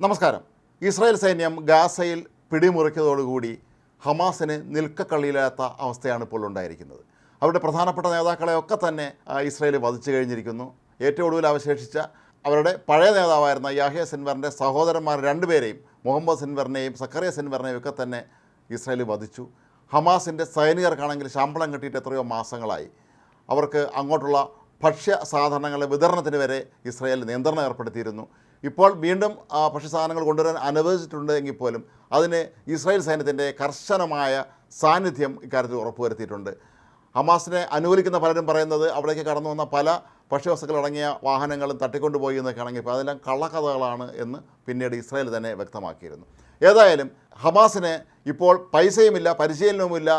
നമസ്കാരം. ഇസ്രായേൽ സൈന്യം ഗാസയിൽ പിടിമുറിക്കതോടുകൂടി ഹമാസിന് നിൽക്കക്കള്ളിയില്ലാത്ത അവസ്ഥയാണ് ഇപ്പോൾ ഉണ്ടായിരിക്കുന്നത്. അവരുടെ പ്രധാനപ്പെട്ട നേതാക്കളെയൊക്കെ തന്നെ ഇസ്രായേൽ വധിച്ചു കഴിഞ്ഞിരിക്കുന്നു. ഏറ്റവും ഒടുവിൽ അവശേഷിച്ച അവരുടെ പഴയ നേതാവായിരുന്ന യാഹിയ സിൻവറിന്റെ സഹോദരന്മാർ രണ്ടുപേരെയും മുഹമ്മദ് സിൻവറിനെയും സക്കറിയ സിൻവറിനെയും ഒക്കെ തന്നെ ഇസ്രായേൽ വധിച്ചു. ഹമാസിന്റെ സൈനികർക്കാണെങ്കിൽ ശമ്പളം കിട്ടിയിട്ട് എത്രയോ മാസങ്ങളായി. അവർക്ക് അങ്ങോട്ടുള്ള ഭക്ഷ്യ സാധനങ്ങളുടെ വിതരണത്തിന് വരെ ഇസ്രായേൽ നിയന്ത്രണം ഏർപ്പെടുത്തിയിരുന്നു. ഇപ്പോൾ വീണ്ടും ആ, ഭക്ഷ്യസാധനങ്ങൾ കൊണ്ടുവരാൻ അനുവദിച്ചിട്ടുണ്ട് എങ്കിൽ പോലും അതിന് ഇസ്രായേൽ സൈന്യത്തിന്റെ കർശനമായ സാന്നിധ്യം ഇക്കാര്യത്തിൽ ഉറപ്പുവരുത്തിയിട്ടുണ്ട്. ഹമാസിനെ അനുകൂലിക്കുന്ന പലരും പറയുന്നത് അവിടേക്ക് കടന്നു വന്ന പല ഭക്ഷ്യവസ്തുക്കളടങ്ങിയ വാഹനങ്ങളും തട്ടിക്കൊണ്ടുപോയി എന്നൊക്കെ ആണെങ്കിൽ ഇപ്പോൾ അതെല്ലാം കള്ളക്കഥകളാണ് എന്ന് പിന്നീട് ഇസ്രായേൽ തന്നെ വ്യക്തമാക്കിയിരുന്നു. ഏതായാലും ഹമാസിന് ഇപ്പോൾ പൈസയുമില്ല പരിശീലനവുമില്ല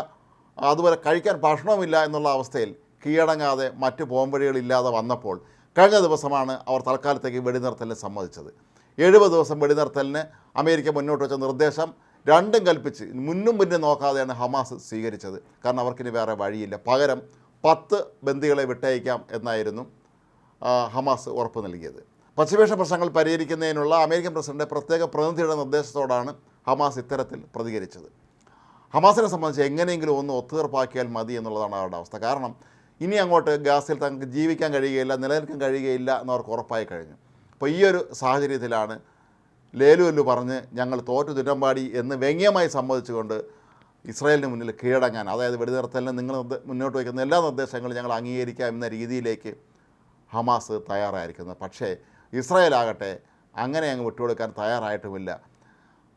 അതുപോലെ കഴിക്കാൻ ഭക്ഷണവുമില്ല എന്നുള്ള അവസ്ഥയിൽ കീഴടങ്ങാതെ മറ്റ് പോംവഴികളില്ലാതെ വന്നപ്പോൾ കഴിഞ്ഞ ദിവസമാണ് അവർ തൽക്കാലത്തേക്ക് വെടിനിർത്തലിന് സമ്മതിച്ചത്. എഴുപത് ദിവസം വെടിനിർത്തലിന് അമേരിക്ക മുന്നോട്ട് വെച്ച നിർദ്ദേശം രണ്ടും കൽപ്പിച്ച് മുന്നും മുന്നും നോക്കാതെയാണ് ഹമാസ് സ്വീകരിച്ചത്. കാരണം അവർക്കിനി വേറെ വഴിയില്ല. പകരം പത്ത് ബന്ദികളെ വിട്ടയക്കാം എന്നായിരുന്നു ഹമാസ് ഉറപ്പ് നൽകിയത്. പശ്ചിമേഷ പ്രശ്നങ്ങൾ പരിഹരിക്കുന്നതിനുള്ള അമേരിക്കൻ പ്രസിഡന്റ് പ്രത്യേക പ്രതിനിധിയുടെ നിർദ്ദേശത്തോടാണ് ഹമാസ് ഇത്തരത്തിൽ പ്രതികരിച്ചത്. ഹമാസിനെ സംബന്ധിച്ച് എങ്ങനെയെങ്കിലും ഒന്ന് ഒത്തുതീർപ്പാക്കിയാൽ മതി എന്നുള്ളതാണ് അവരുടെ അവസ്ഥ. കാരണം ഇനി അങ്ങോട്ട് ഗാസിൽ തങ്ങൾക്ക് ജീവിക്കാൻ കഴിയുകയില്ല നിലനിൽക്കാൻ കഴിയുകയില്ല എന്നവർക്ക് ഉറപ്പായി കഴിഞ്ഞു. അപ്പോൾ ഈ ഒരു സാഹചര്യത്തിലാണ് ലേലുവല്ലു പറഞ്ഞ് ഞങ്ങൾ തോറ്റു തുരമ്പാടി എന്ന് വ്യംഗ്യമായി സമ്മതിച്ചുകൊണ്ട് ഇസ്രായേലിന് മുന്നിൽ കീഴടങ്ങാൻ അതായത് വെടിനിർത്തലിന് നിങ്ങൾ മുന്നോട്ട് വയ്ക്കുന്ന എല്ലാ നിർദ്ദേശങ്ങളും ഞങ്ങൾ അംഗീകരിക്കാം എന്ന രീതിയിലേക്ക് ഹമാസ് തയ്യാറായിരിക്കുന്നത്. പക്ഷേ ഇസ്രായേൽ ആകട്ടെ അങ്ങനെ അങ്ങ് വിട്ടുകൊടുക്കാൻ തയ്യാറായിട്ടുമില്ല.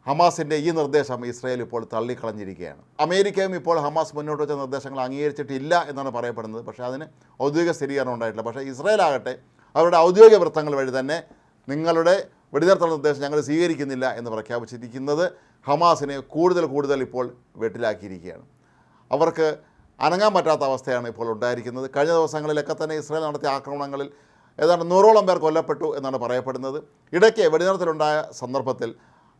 ഹമാസിന്റെ ഈ നിർദ്ദേശം ഇസ്രായേൽ ഇപ്പോൾ തള്ളിക്കളഞ്ഞിരിക്കുകയാണ്. അമേരിക്കയും ഇപ്പോൾ ഹമാസ് മുന്നോട്ട് വെച്ച നിർദ്ദേശങ്ങൾ അംഗീകരിച്ചിട്ടില്ല എന്നാണ് പറയപ്പെടുന്നത്. പക്ഷേ അതിന് ഔദ്യോഗിക സ്ഥിരീകരണം ഉണ്ടായിട്ടില്ല. പക്ഷേ ഇസ്രായേൽ ആകട്ടെ അവരുടെ ഔദ്യോഗിക വൃത്തങ്ങൾ വഴി തന്നെ നിങ്ങളുടെ വെടിനിർത്തൽ നിർദ്ദേശം ഞങ്ങൾ സ്വീകരിക്കുന്നില്ല എന്ന് പ്രഖ്യാപിച്ചിരിക്കുന്നത് ഹമാസിനെ കൂടുതൽ കൂടുതൽ ഇപ്പോൾ വെട്ടിലാക്കിയിരിക്കുകയാണ്. അവർക്ക് അനങ്ങാൻ പറ്റാത്ത അവസ്ഥയാണ് ഇപ്പോൾ ഉണ്ടായിരിക്കുന്നത്. കഴിഞ്ഞ ദിവസങ്ങളിലൊക്കെ തന്നെ ഇസ്രായേൽ നടത്തിയ ആക്രമണങ്ങളിൽ ഏതാണ്ട് നൂറോളം പേർ കൊല്ലപ്പെട്ടു എന്നാണ് പറയപ്പെടുന്നത്. ഇടയ്ക്ക് വെടിനിർത്തലുണ്ടായ സന്ദർഭത്തിൽ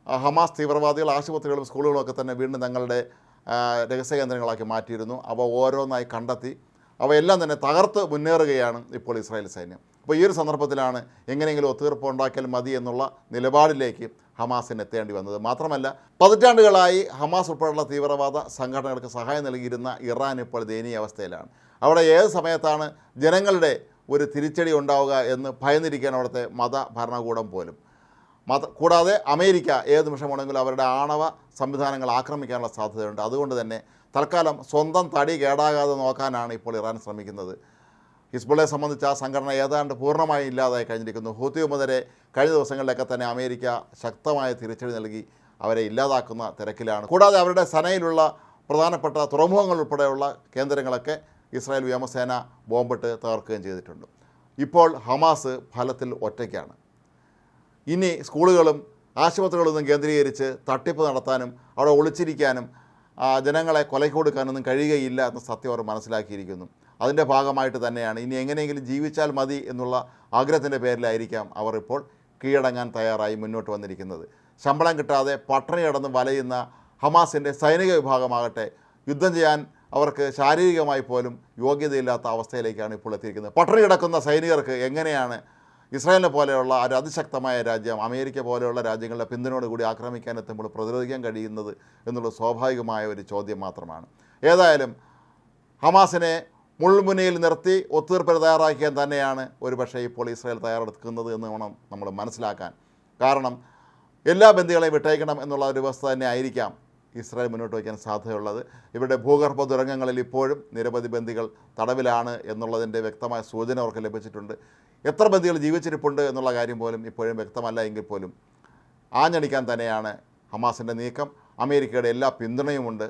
ഹമാസ് തീവ്രവാദികൾ ആശുപത്രികളും സ്കൂളുകളും ഒക്കെ തന്നെ വീണ്ടും തങ്ങളുടെ ആ, രഹസ്യ കേന്ദ്രങ്ങളാക്കി മാറ്റിയിരുന്നു. അവ ഓരോന്നായി കണ്ടെത്തി. അവയെല്ലാം തന്നെ തകർത്ത് മുന്നേറുകയാണ് ഇപ്പോൾ ഇസ്രായേൽ സൈന്യം. അപ്പോൾ ഈ ഒരു സന്ദർഭത്തിലാണ് എങ്ങനെയെങ്കിലും ഒത്തുതീർപ്പ് ഉണ്ടാക്കിയാൽ മതി എന്നുള്ള നിലപാടിലേക്ക് ഹമാസിന് എത്തേണ്ടി വന്നത്. മാത്രമല്ല പതിറ്റാണ്ടുകളായി ഹമാസ് ഉൾപ്പെടെയുള്ള തീവ്രവാദ സംഘടനകൾക്ക് സഹായം നൽകിയിരുന്ന ഇറാൻ ഇപ്പോൾ ദയനീയ അവസ്ഥയിലാണ്. അവിടെ ഏത് സമയത്താണ് ജനങ്ങളുടെ ഒരു തിരിച്ചടി ഉണ്ടാവുക എന്ന് ഭയന്നിരിക്കാൻ അവിടുത്തെ മത ഭരണകൂടം പോലും. മത കൂടാതെ അമേരിക്ക ഏത് നിമിഷമാണെങ്കിലും അവരുടെ ആണവ സംവിധാനങ്ങൾ ആക്രമിക്കാനുള്ള സാധ്യതയുണ്ട്. അതുകൊണ്ട് തന്നെ തൽക്കാലം സ്വന്തം തടി കേടാകാതെ നോക്കാനാണ് ഇപ്പോൾ ഇറാൻ ശ്രമിക്കുന്നത്. ഹിസ്ബുള്ളയെ സംബന്ധിച്ച് ആ സംഘടന ഏതാണ്ട് പൂർണമായി ഇല്ലാതായി കഴിഞ്ഞിരിക്കുന്നു. ഹൂത്തി മുതലെ കഴിഞ്ഞ ദിവസങ്ങളിലൊക്കെ തന്നെ അമേരിക്ക ശക്തമായ തിരിച്ചടി നൽകി അവരെ ഇല്ലാതാക്കുന്ന തിരക്കിലാണ്. കൂടാതെ അവരുടെ സനയിലുള്ള പ്രധാനപ്പെട്ട തുറമുഖങ്ങൾ ഉൾപ്പെടെയുള്ള കേന്ദ്രങ്ങളൊക്കെ ഇസ്രായേൽ വ്യോമസേന ബോംബിട്ട് തകർക്കുകയും ചെയ്തിട്ടുണ്ട്. ഇപ്പോൾ ഹമാസ് ഫലത്തിൽ ഒറ്റയ്ക്കാണ്. ഇനി സ്കൂളുകളും ആശുപത്രികളൊന്നും കേന്ദ്രീകരിച്ച് തട്ടിപ്പ് നടത്താനും അവിടെ ഒളിച്ചിരിക്കാനും ജനങ്ങളെ കൊലയ്ക്ക് കൊടുക്കാനൊന്നും കഴിയുകയില്ല എന്ന സത്യം അവർ മനസ്സിലാക്കിയിരിക്കുന്നു. അതിന്റെ ഭാഗമായിട്ട് തന്നെയാണ് ഇനി എങ്ങനെയെങ്കിലും ജീവിച്ചാൽ മതി എന്നുള്ള ആഗ്രഹത്തിന്റെ പേരിലായിരിക്കാം അവർ ഇപ്പോൾ കീഴടങ്ങാൻ തയ്യാറായി മുന്നോട്ട് വന്നിരിക്കുന്നത്. ശമ്പളം കിട്ടാതെ പട്ടിണി കിടന്ന് വലയുന്ന ഹമാസിന്റെ സൈനിക വിഭാഗമാകട്ടെ യുദ്ധം ചെയ്യാൻ അവർക്ക് ശാരീരികമായി പോലും യോഗ്യതയില്ലാത്ത അവസ്ഥയിലേക്കാണ് ഇപ്പോൾ എത്തിയിരിക്കുന്നത്. പട്ടിണി കിടക്കുന്ന സൈനികർക്ക് എങ്ങനെയാണ് ഇസ്രായേലിനെ പോലെയുള്ള ഒരു അതിശക്തമായ രാജ്യം അമേരിക്ക പോലെയുള്ള രാജ്യങ്ങളുടെ പിന്തുണയോട് കൂടി ആക്രമിക്കാൻ എത്തുമ്പോൾ പ്രതിരോധിക്കാൻ കഴിയുന്നത് എന്നുള്ള സ്വാഭാവികമായ ഒരു ചോദ്യം മാത്രമാണ്. ഏതായാലും ഹമാസിനെ മുൾമുനയിൽ നിർത്തി ഒത്തുതീർപ്പിന് തയ്യാറാക്കിയാൻ തന്നെയാണ് ഒരു പക്ഷേ ഇപ്പോൾ ഇസ്രായേൽ തയ്യാറെടുക്കുന്നത് എന്ന് വേണം നമ്മൾ മനസ്സിലാക്കാൻ. കാരണം എല്ലാ ബന്ദികളെയും വിട്ടയക്കണം എന്നുള്ള ഒരു വ്യവസ്ഥ തന്നെ ആയിരിക്കാം. ഇസ്രായേൽ മുന്നോട്ട് വയ്ക്കാൻ സാധ്യതയുള്ളത്. ഇവരുടെ ഭൂഗർഭ ദുരന്തങ്ങളിൽ ഇപ്പോഴും നിരവധി ബന്ദികൾ തടവിലാണ് എന്നുള്ളതിന്റെ വ്യക്തമായ സൂചന അവർക്ക് ലഭിച്ചിട്ടുണ്ട്. എത്ര ബന്ദികൾ ജീവിച്ചിരിപ്പുണ്ട് എന്നുള്ള കാര്യം പോലും ഇപ്പോഴും വ്യക്തമല്ല എങ്കിൽ പോലും ആഞ്ഞടിക്കാൻ തന്നെയാണ് ഹമാസിന്റെ നീക്കം. അമേരിക്കയുടെ എല്ലാ പിന്തുണയുമുണ്ട്.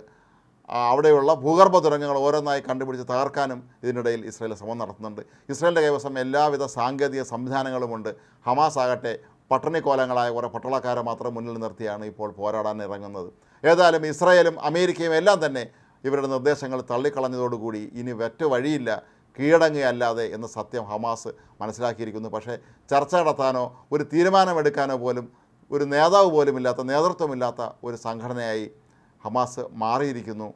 അവിടെയുള്ള ഭൂഗർഭ തുരങ്കങ്ങൾ ഓരോന്നായി കണ്ടുപിടിച്ച് തകർക്കാനും ഇതിനിടയിൽ ഇസ്രായേൽ ശ്രമം നടത്തുന്നുണ്ട്. ഇസ്രായേലിന്റെ കൈവശം എല്ലാവിധ സാങ്കേതിക സംവിധാനങ്ങളുമുണ്ട്. ഹമാസ് ആകട്ടെ പട്ടണിക്കോലങ്ങളായ കുറേ പട്ടാളക്കാരെ മാത്രം മുന്നിൽ നിർത്തിയാണ് ഇപ്പോൾ പോരാടാൻ ഇറങ്ങുന്നത് ഏതായാലും ഇസ്രായേലും അമേരിക്കയും എല്ലാം തന്നെ ഇവരുടെ നിർദ്ദേശങ്ങൾ തള്ളിക്കളഞ്ഞതോടുകൂടി ഇനി വെറ്റ വഴിയില്ല കീഴടങ്ങുകയല്ലാതെ എന്ന സത്യം ഹമാസ് മനസ്സിലാക്കിയിരിക്കുന്നു. പക്ഷേ ചർച്ച നടത്താനോ ഒരു തീരുമാനമെടുക്കാനോ പോലും ഒരു നേതാവ് പോലുമില്ലാത്ത നേതൃത്വമില്ലാത്ത ഒരു സംഘടനയായി ഹമാസ് മാറിയിരിക്കുന്നു.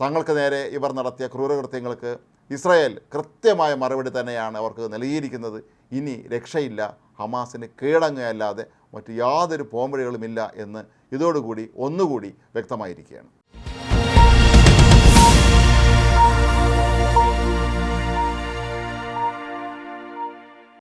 തങ്ങൾക്ക് നേരെ ഇവർ നടത്തിയ ക്രൂരകൃത്യങ്ങൾക്ക് ഇസ്രായേൽ കൃത്യമായ മറുപടി തന്നെയാണ് അവർക്ക് നൽകിയിരിക്കുന്നത്. ഇനി രക്ഷയില്ല ഹമാസിന് കീഴടങ്ങുകയല്ലാതെ മറ്റു യാതൊരു പോംവഴികളുമില്ല എന്ന് ഇതോടുകൂടി ഒന്നുകൂടി വ്യക്തമായിരിക്കുകയാണ്.